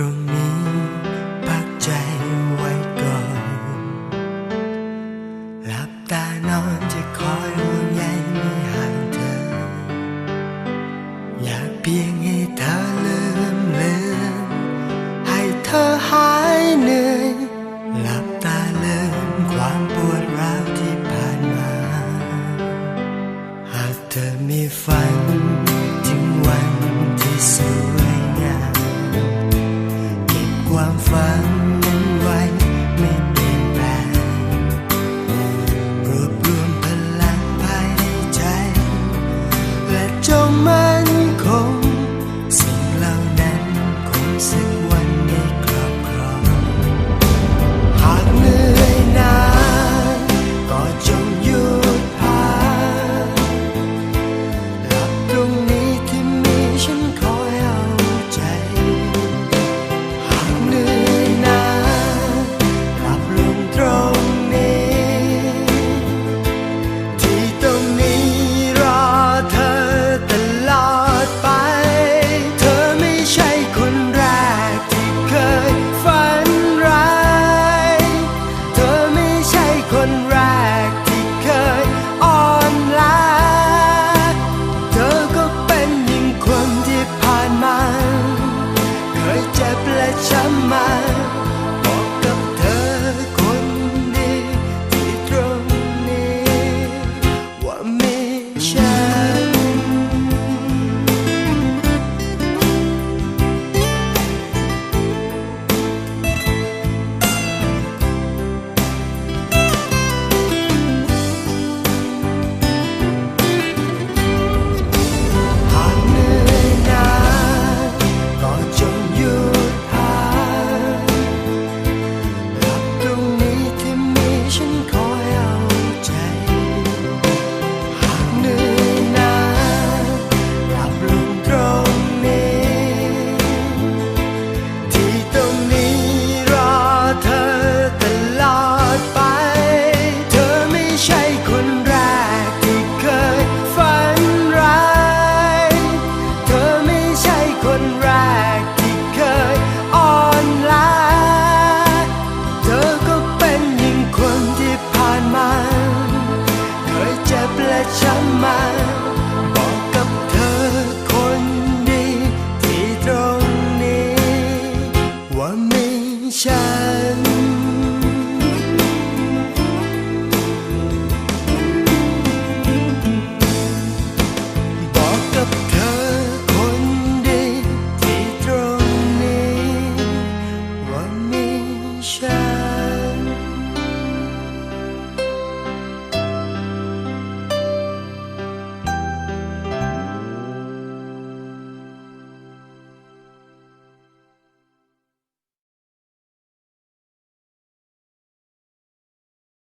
รงนี้พักใจไว้ก่อน หลับตานอนจะคอยห่วงใยไม่ห่างเธอ อยากเพียงให้เธอลืมเลืมให้เธอหายเหนื่อย หลับตาลืมความปวดร้าวที่ผ่านมา หากเธอมีฝัน 날 참아.